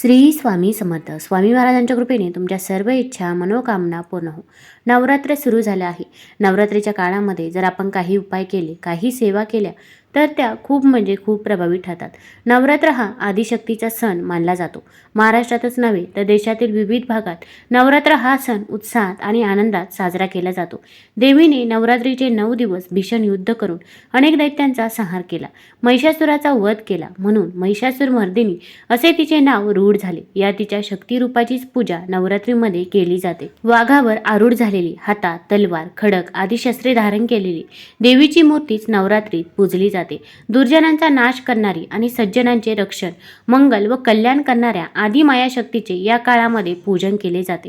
श्री स्वामी समर्थ. स्वामी महाराजांच्या कृपेने तुमच्या सर्व इच्छा मनोकामना पूर्ण हो. नवरात्र सुरू झालं आहे. नवरात्रीच्या काळामध्ये जर आपण काही उपाय केले काही सेवा केल्या तर त्या खूप म्हणजे खूप प्रभावी ठरतात. नवरात्र हा आदिशक्तीचा सण मानला जातो. महाराष्ट्रातच नव्हे तर देशातील विविध भागात नवरात्र हा सण उत्साहात आणि आनंदात साजरा केला जातो. देवीने नवरात्रीचे नऊ दिवस भीषण युद्ध करून अनेक दैत्यांचा संहार केला महिषासुराचा वध केला म्हणून महिषासूर मर्दिनी असे तिचे नाव रूढ झाले. या तिच्या शक्तिरूपाचीच पूजा नवरात्रीमध्ये केली जाते. वाघावर आरूढ झालेली हातात तलवार खडक आदी शस्त्रे धारण केलेली देवीची मूर्तीच नवरात्रीत पूजली जाते. दुर्जनांचा नाश करणारी आणि सज्जनांचे रक्षण मंगल व कल्याण करणाऱ्या आदी माया शक्तीचे या काळामध्ये पूजन केले जाते.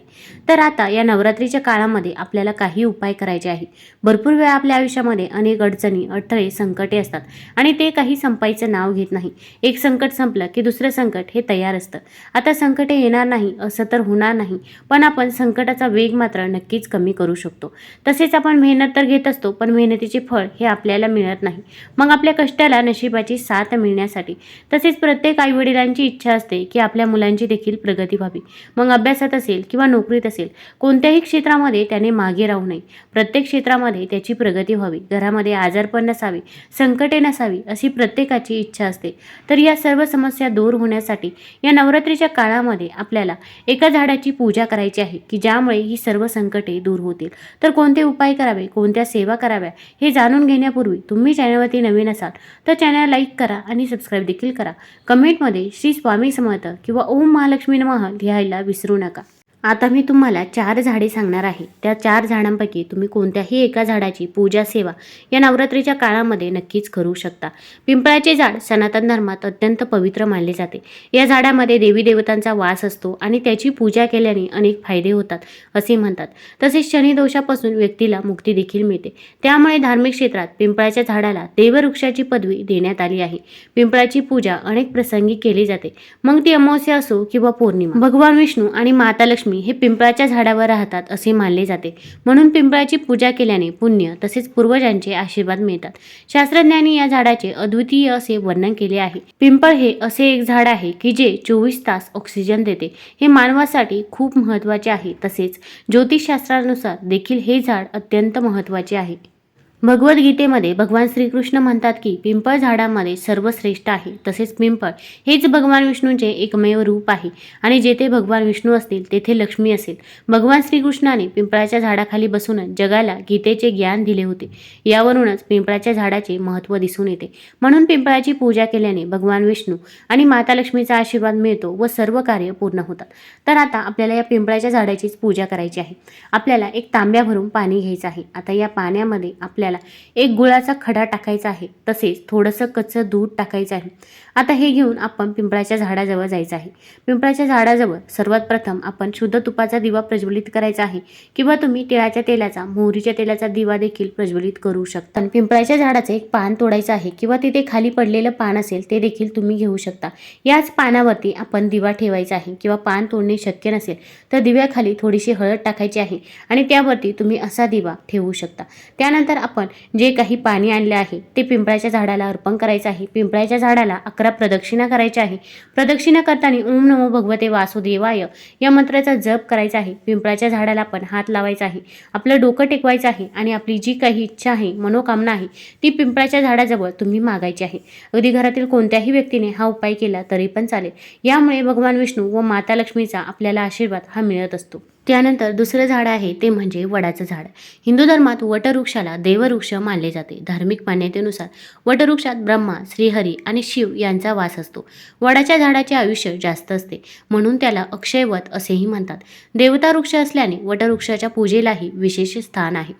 तर आता या नवरात्रीच्या काळामध्ये आपल्याला काही उपाय करायचे आहे भरपूर वेळा आपल्या आयुष्यामध्ये अनेक अडचणी अडथळे संकटे असतात आणि ते काही संपायचं नाव घेत नाही. एक संकट संपलं की दुसरं संकट हे तयार असतं. आता संकटे येणार नाही असं तर होणार नाही पण आपण संकटाचा वेग मात्र नक्कीच कमी करू शकतो. तसेच आपण मेहनत तर घेत असतो पण मेहनतीचे फळ हे आपल्याला मिळत नाही. मग आपल्या कष्टाला नशिबाची साथ मिळण्यासाठी. तसेच प्रत्येक आईवडिलांची इच्छा असते की आपल्या मुलांची देखील प्रगती व्हावी. मग अभ्यासात असेल किंवा नोकरीत असेल कोणत्याही क्षेत्रामध्ये त्याने मागे राहू नये. प्रत्येक क्षेत्रामध्ये त्याची प्रगती व्हावी. घरामध्ये आजारपण नसावे संकटे नसावी अशी प्रत्येकाची इच्छा असते. तर या सर्व समस्या दूर होण्यासाठी या नवरात्रीच्या काळामध्ये आपल्याला एका झाडाची पूजा करायची आहे की ज्यामुळे ही सर्व संकटे दूर होतील. तर कोणते उपाय करावे कोणत्या सेवा कराव्या हे जाणून घेण्यापूर्वी तुम्ही चॅनलवरती नवीन असाल तर चॅनल लाईक करा आणि सबस्क्राईब देखील करा. कमेंटमध्ये श्री स्वामी समर्थ किंवा ओम महालक्ष्मी नमः लिहायला विसरू नका. आता मी तुम्हाला चार झाडे सांगणार आहे. त्या चार झाडांपैकी तुम्ही कोणत्याही एका झाडाची पूजा सेवा या नवरात्रीच्या काळामध्ये नक्कीच करू शकता. पिंपळाचे झाड सनातन धर्मात अत्यंत पवित्र मानले जाते. या झाडामध्ये देवी देवतांचा वास असतो आणि त्याची पूजा केल्याने अनेक फायदे होतात असे म्हणतात. तसेच शनिदोषापासून व्यक्तीला मुक्ती देखील मिळते. त्यामुळे धार्मिक क्षेत्रात पिंपळाच्या झाडाला देववृक्षाची पदवी देण्यात आली आहे. पिंपळाची पूजा अनेक प्रसंगी केली जाते. मग ती अमावस्या असो किंवा पौर्णिमा. भगवान विष्णू आणि माता लक्ष्मी हे पिंपळाच्या झाडावर राहतात असे मानले जाते. म्हणून पिंपळाची पूजा केल्याने पुण्य तसेच पूर्वजांचे आशीर्वाद मिळतात. शास्त्रज्ञांनी या झाडाचे अद्वितीय असे वर्णन केले आहे. पिंपळ हे असे एक झाड आहे की जे चोवीस तास ऑक्सिजन देते. हे मानवासाठी खूप महत्त्वाचे आहे. तसेच ज्योतिषशास्त्रानुसार देखील हे झाड अत्यंत महत्त्वाचे आहे. भगवद्गीतेमध्ये भगवान श्रीकृष्ण म्हणतात की पिंपळ झाडामध्ये सर्वश्रेष्ठ आहे तसेच पिंपळ हेच भगवान विष्णूंचे एकमेव रूप आहे. आणि जेथे भगवान विष्णू असतील तेथे लक्ष्मी असेल. भगवान श्रीकृष्णाने पिंपळाच्या झाडाखाली बसूनच जगाला गीतेचे ज्ञान दिले होते. यावरूनच पिंपळाच्या झाडाचे महत्त्व दिसून येते. म्हणून पिंपळाची पूजा केल्याने भगवान विष्णू आणि माता लक्ष्मीचा आशीर्वाद मिळतो व सर्व कार्य पूर्ण होतात. तर आता आपल्याला या पिंपळाच्या झाडाचीच पूजा करायची आहे. आपल्याला एक तांब्या भरून पाणी घ्यायचं आहे. आता या पाण्यामध्ये आपल्या आपल्याला. एक गुळाचा खडा टाकायचा आहे. तसेच थोडंसं कच्चं दूध टाकायचं आहे. आता हे घेऊन आपण पिंपळाच्या झाडाजवळ जायचं आहे. पिंपळाच्या झाडाजवळ सर्वात प्रथम आपण शुद्ध तुपाचा दिवा प्रज्वलित करायचा आहे. किंवा तुम्ही तिळाच्या तेलाचा मोहरीच्या तेलाचा दिवा देखील प्रज्वलित करू शकता. पिंपळाच्या झाडाचं एक पान तोडायचं आहे किंवा तिथे खाली पडलेलं पान असेल ते देखील तुम्ही घेऊ शकता. याच पानावरती आपण दिवा ठेवायचा आहे किंवा पान तोडणे शक्य नसेल तर दिव्याखाली थोडीशी हळद टाकायची आहे आणि त्यावरती तुम्ही असा दिवा ठेवू शकता. त्यानंतर आपण जे काही पाणी आणले आहे ते पिंपळाच्या झाडाला अर्पण करायचं आहे. पिंपळाच्या झाडाला अकरा प्रदक्षिणा करायच्या आहे. प्रदक्षिणा करताना ओम नमो भगवते वासुदेवाय या मंत्राचा जप करायचा आहे. पिंपळाच्या झाडाला पण हात लावायचा आहे. आपलं डोकं टेकवायचं आहे आणि आपली जी काही इच्छा आहे मनोकामना आहे ती पिंपळाच्या झाडाजवळ तुम्ही मागायची आहे. अगदी घरातील कोणत्याही व्यक्तीने हा उपाय केला तरी पण चालेल. यामुळे भगवान विष्णू व माता लक्ष्मीचा आपल्याला आशीर्वाद हा मिळत असतो. त्यानंतर दुसरं झाड आहे ते म्हणजे वडाचं झाड. हिंदू धर्मात वटवृक्षाला देववृक्ष मानले जाते. धार्मिक मान्यतेनुसार वटवृक्षात ब्रह्मा श्रीहरी आणि शिव यांचा वास असतो. वडाच्या झाडाचे आयुष्य जास्त असते म्हणून त्याला अक्षयवत असेही म्हणतात. देवता वृक्ष असल्याने वटवृक्षाच्या पूजेलाही विशेष स्थान आहे.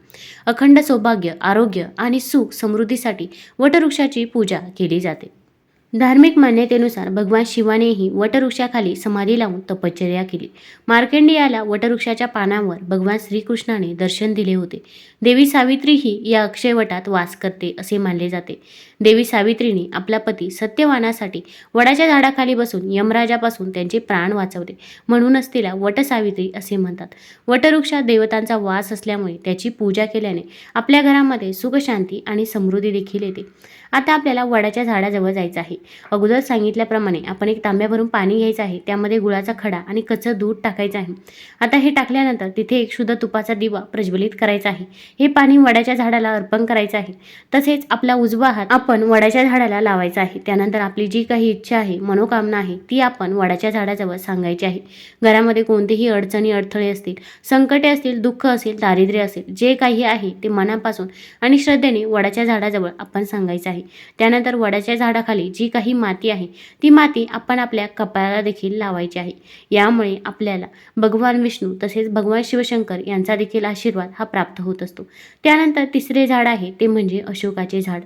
अखंड सौभाग्य आरोग्य आणि सुख समृद्धीसाठी वटवृक्षाची पूजा केली जाते. धार्मिक मान्यतेनुसार भगवान शिवानेही वटवृक्षाखाली समाधी लावून तपश्चर्या केली. मार्कंडेयाला वटवृक्षाच्या पानावर भगवान श्रीकृष्णाने दर्शन दिले होते. देवी सावित्रीही या अक्षयवटात वास करते असे मानले जाते. देवी सावित्रीने आपला पती सत्यवानासाठी वडाच्या झाडाखाली बसून यमराजापासून त्यांचे प्राण वाचवले म्हणूनच तिला वटसावित्री असे म्हणतात. वटवृक्षात देवतांचा वास असल्यामुळे त्याची पूजा केल्याने आपल्या घरामध्ये सुखशांती आणि समृद्धी देखील येते. आता आपल्याला वडाच्या झाडाजवळ जायचं आहे. अगोदर सांगितल्याप्रमाणे आपण एक तांब्या भरून पाणी घ्यायचं आहे त्यामध्ये गुळाचा खडा आणि कच्चं दूध टाकायचं आहे. आता हे टाकल्यानंतर तिथे एक शुद्ध तुपाचा दिवा प्रज्वलित करायचा आहे. हे पाणी वडाच्या झाडाला अर्पण करायचं आहे. तसेच आपला उजवा हात आपण वडाच्या झाडाला लावायचा आहे. त्यानंतर आपली जी काही इच्छा आहे मनोकामना आहे ती आपण वडाच्या झाडाजवळ सांगायची आहे. घरामध्ये कोणतीही अडचणी अडथळे असतील संकटे असतील दुःख असेल दारिद्र्य असेल जे काही आहे ते मनापासून आणि श्रद्धेने वडाच्या झाडाजवळ आपण सांगायचं आहे. त्यानंतर वडाच्या झाडाखाली जी काही माती आहे. ती माती आपण आपल्या कपाळाला देखील लावायची आहे. यामुळे आपल्याला भगवान विष्णू तसेच भगवान शिवशंकर यांचा देखील आशीर्वाद हा प्राप्त होत असतो. त्यानंतर तिसरे झाड आहे ते म्हणजे अशोकाचे झाड.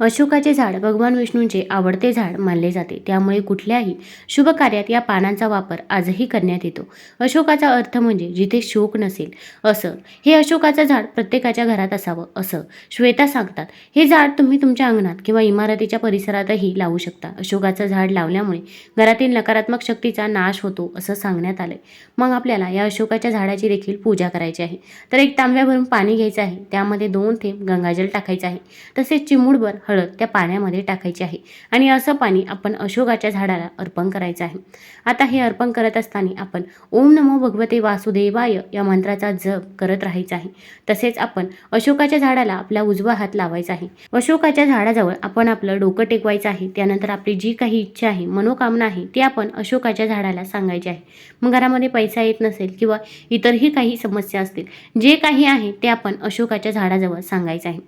अशोकाचे झाड भगवान विष्णूंचे आवडते झाड मानले जाते. त्यामुळे कुठल्याही शुभ कार्यात या पानांचा वापर आजही करण्यात येतो. अशोकाचा अर्थ म्हणजे जिथे शोक नसेल असं. हे अशोकाचं झाड प्रत्येकाच्या घरात असावं असं. श्वेता सांगतात हे झाड तुम्ही तुमच्या अंगणात किंवा इमारतीच्या परिसरातही लावू शकता. अशोकाचं झाड लावल्यामुळे घरातील नकारात्मक शक्तीचा नाश होतो असं सांगण्यात आलंय. मग आपल्याला या अशोकाच्या झाडाची देखील पूजा करायची आहे. तर एक तांब्या भरून पाणी घ्यायचं आहे. त्यामध्ये दोन थेंब गंगाजल टाकायचं आहे. तसेच चिमूडभर हळद त्या पाण्यामध्ये टाकायची आहे. आणि असं पाणी आपण अशोकाच्या झाडाला अर्पण करायचं आहे. आता हे अर्पण करत असताना आपण ओम नमो भगवते वासुदेवाय या मंत्राचा जप करत राहायचा आहे. तसेच आपण अशोकाच्या झाडाला आपला उजवा हात लावायचा आहे. अशोकाच्या झाडाजवळ आपण आपलं डोकं टेकवायचं आहे. त्यानंतर आपली जी काही इच्छा आहे मनोकामना आहे ती आपण अशोकाच्या झाडाला सांगायची आहे. मग घरामध्ये पैसा येत नसेल किंवा इतरही काही समस्या असतील जे काही आहे ते आपण अशोकाच्या झाडाजवळ सांगायचं आहे.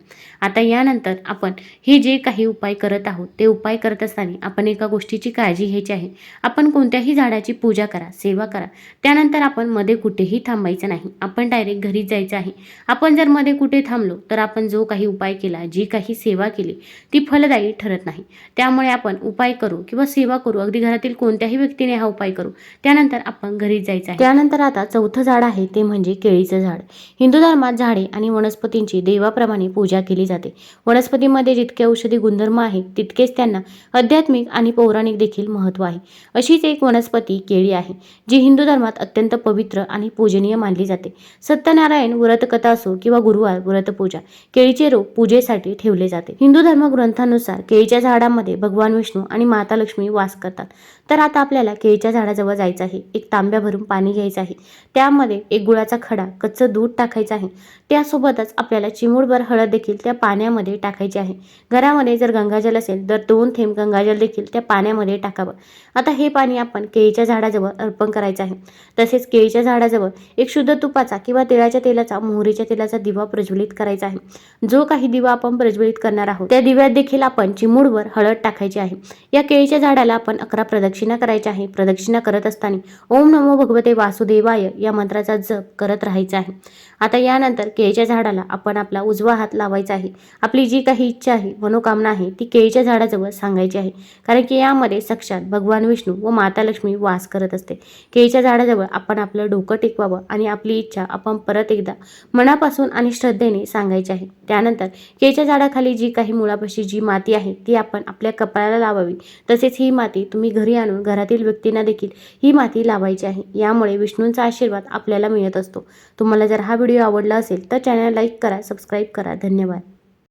आता यानंतर आपण हे जे काही उपाय करत आहोत ते उपाय करत असताना आपण एका गोष्टीची काळजी घ्यायची आहे. आपण कोणत्याही झाडाची पूजा करा सेवा करा. त्यानंतर आपण मध्ये कुठेही थांबायचं नाही. आपण डायरेक्ट घरीच जायचं आहे. आपण जर मध्ये कुठे थांबलो तर आपण जो काही उपाय केला जी काही सेवा केली ती फलदायी ठरत नाही. त्यामुळे आपण उपाय करू किंवा सेवा करू. अगदी घरातील कोणत्याही व्यक्तीने हा उपाय करू. त्यानंतर आपण घरीच जायचं आहे. त्यानंतर आता चौथं झाड आहे ते म्हणजे केळीचं झाड. हिंदू धर्मात झाडे आणि वनस्पतींची देवाप्रमाणे पूजा केली जाते. वनस्पतीमध्ये जितके औषधी गुणधर्म आहेत तितकेच त्यांना आध्यात्मिक आणि पौराणिक देखील महत्त्व आहे. अशीच एक वनस्पती केळी आहे जी हिंदू धर्मात अत्यंत पवित्र आणि पूजनीय मानली जाते. सत्यनारायण व्रतकथा असो किंवा गुरुवार व्रतपूजा केळीचे रोप पूजेसाठी ठेवले जाते. हिंदू धर्म ग्रंथानुसार केळीच्या झाडामध्ये भगवान विष्णू आणि माता लक्ष्मी वास करतात. तर आता आपल्याला केळीच्या झाडाजवळ जायचं आहे. एक तांब्या भरून पाणी घ्यायचं आहे. त्यामध्ये एक गुळाचा खडा कच्चं दूध टाकायचं आहे. त्यासोबतच आपल्याला चिमूडभर हळद देखील त्या पाण्यामध्ये टाकायची आहे. घरामध्ये जर गंगाजल असेल तर दोन थेंब गंगाजल देखील त्या पाण्यामध्ये टाकावं. आता हे पाणी आपण केळीच्या झाडाजवळ अर्पण करायचं आहे. तसेच केळीच्या झाडाजवळ एक शुद्ध तुपाचा किंवा तिळाच्या तेलाचा मोहरीच्या तेलाचा दिवा प्रज्वलित करायचा आहे. जो काही दिवा आपण प्रज्वलित करणार आहोत त्या दिव्यात देखील आपण चिमूडवर हळद टाकायची आहे. या केळीच्या झाडाला आपण अकरा प्रदक्षिणा करायच्या आहे प्रदक्षिणा करत असताना ओम नमो भगवते वासुदेवाय या मंत्राचा जप करत राहायचा आहे. आता यानंतर केळीच्या झाडाला आपण आपला उजवा हात लावायचा आहे. आपली जी काही इच्छा आहे मनोकामना आहे ती केळीच्या झाडाजवळ सांगायची आहे. कारण की यामध्ये साक्षात भगवान विष्णू व माता लक्ष्मी वास करत असते. केळीच्या झाडाजवळ आपण आपलं डोकं टेकवावं आणि आपली इच्छा आपण परत एकदा मनापासून आणि श्रद्धेने सांगायची आहे. त्यानंतर केळीच्या झाडाखाली जी काही मुळापाशी जी माती आहे ती आपण आपल्या कपाळाला लावावी. तसेच ही माती तुम्ही घरी आणून घरातील व्यक्तींना देखील ही माती लावायची आहे. यामुळे विष्णूंचा आशीर्वाद आपल्याला मिळत असतो. तुम्हाला जर हा व्हिडिओ आवडला असेल तर चॅनल लाईक करा सबस्क्राईब करा. धन्यवाद.